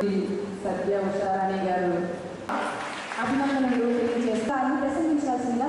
సత్య ఉషారాణి గారు. అభినందనలు తెలియజేస్తారు ప్రసంగించాల్సిందిగా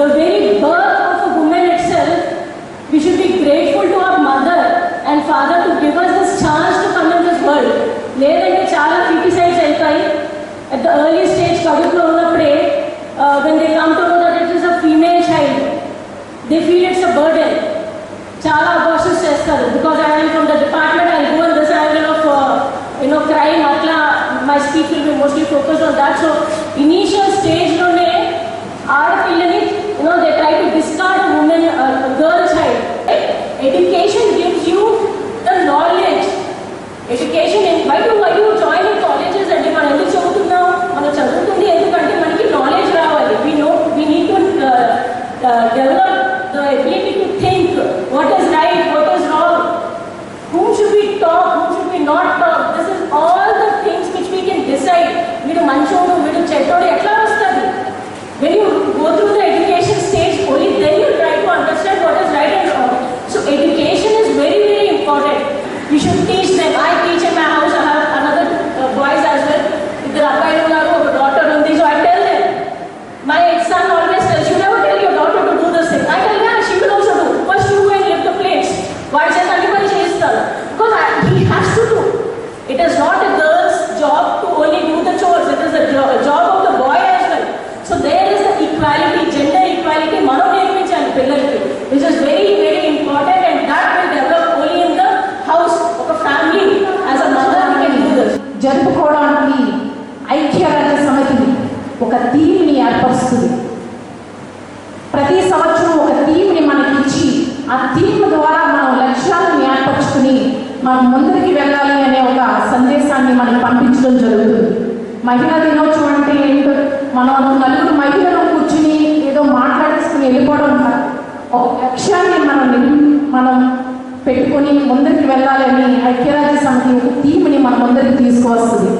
the very birth of a woman itself, we should be grateful to our mother and father to give us this chance to come in this world. లేదంటే చాలా criticise అవుతాయి at the early stage కడుపులో ఉన్నప్పుడే when they come to know that it is a female child they feel it's a burden చాలా abortions చేస్తారు because I I'm from the department I go in this angle of you know crime అట్లా my speech will be mostly focus on that so initial equality gender equality మనం నేర్పించాలి పిల్లలకి which is very very important and that will develop only in the house ఒక family as a mother mother we జరుపుకోవడానికి ఐక్యరాజ్య సమితిని ఒక థీమ్ని ఏర్పరుస్తుంది. ప్రతి సంవత్సరం ఒక థీమ్ని మనకి ఇచ్చి ఆ థీమ్ ద్వారా మనం లక్ష్యాలను ఏర్పరచుకుని మనం ముందుకి వెళ్ళాలి అనే ఒక సందేశాన్ని మనకి పంపించడం జరుగుతుంది. మహిళా దినోత్సవం అంటే ఏంటో? మనం నలుగురు మహిళలు పెట్టుకొని ముందరికి వెళ్ళాలని ఐక్యరాజ్య సమితి ఒక థీమ్ని మన ముందరికి తీసుకువస్తుంది.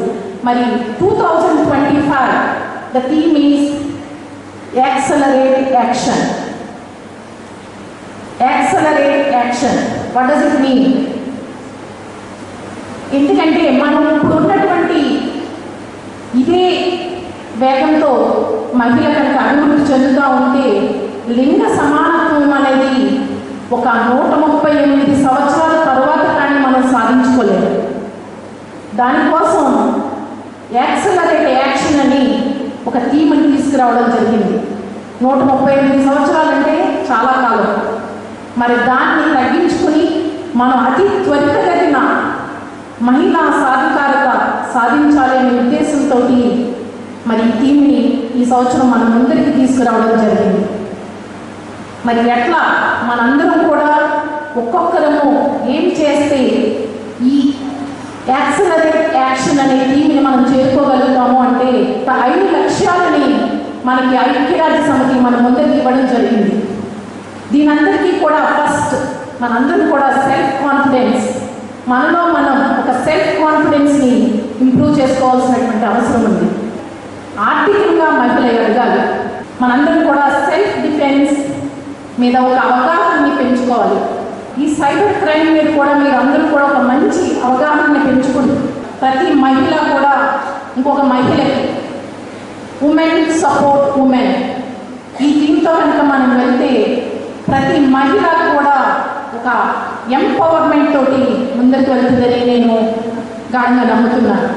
మరి two thousand twenty five the theme is accelerate action accelerate action what does it mean ఎందుకంటే మనం ఇప్పుడు ఉన్నటువంటి ఇదే వేగంతో మహిళ కనుక అభివృద్ధి చెందుతూ ఉంటే లింగ సమానత్వం అనేది ఒక నూట ముప్పై ఎనిమిది సంవత్సరాల తర్వాత కానీ మనం సాధించుకోలేము. దానికోసం యాక్సలరేట్ యాక్షన్ అని ఒక థీమ్ని తీసుకురావడం జరిగింది. నూట ముప్పై ఎనిమిది సంవత్సరాలంటే చాలా కాలం. మరి దాన్ని తగ్గించుకుని మనం అతి త్వరితగతిన మహిళా సాధికారత సాధించాలి అనే ఉద్దేశంతో మరి ఈ థీమ్ని ఈ సంవత్సరం మన ముందరికి తీసుకురావడం జరిగింది. మరి ఎట్లా మనందరం కూడా ఒక్కొక్కరము ఏం చేస్తే ఈ యాక్సలరేట్ యాక్షన్ అనే థీమ్ని మనం చేరుకోగలుగుతాము అంటే ఐదు లక్ష్యాలని మనకి ఐక్యరాజ్య సమితి మన ముందరికి ఇవ్వడం జరిగింది. దీనందరికీ కూడా ఫస్ట్ మనందరం కూడా సెల్ఫ్ కాన్ఫిడెన్స్ మనలో మనం ఒక సెల్ఫ్ కాన్ఫిడెన్స్ని ఇంప్రూవ్ చేసుకోవాల్సినటువంటి అవసరం ఉంది. ఆర్థికంగా మహిళ ఎదగాలి. మనందరం మీద ఒక అవగాహనని పెంచుకోవాలి. ఈ సైబర్ క్రైమ్ మీద కూడా మీరు అందరూ కూడా ఒక మంచి అవగాహనని పెంచుకుంది ప్రతి మహిళ కూడా ఇంకొక మహిళకి ఉమెన్ సపోర్ట్ ఉమెన్ ఈ దీంతో కనుక మనం వెళ్తే ప్రతి మహిళ కూడా ఒక ఎంపవర్మెంట్ తోటి ముందుకు వెళ్తుందని నేను గాఢంగా నమ్ముతున్నాను.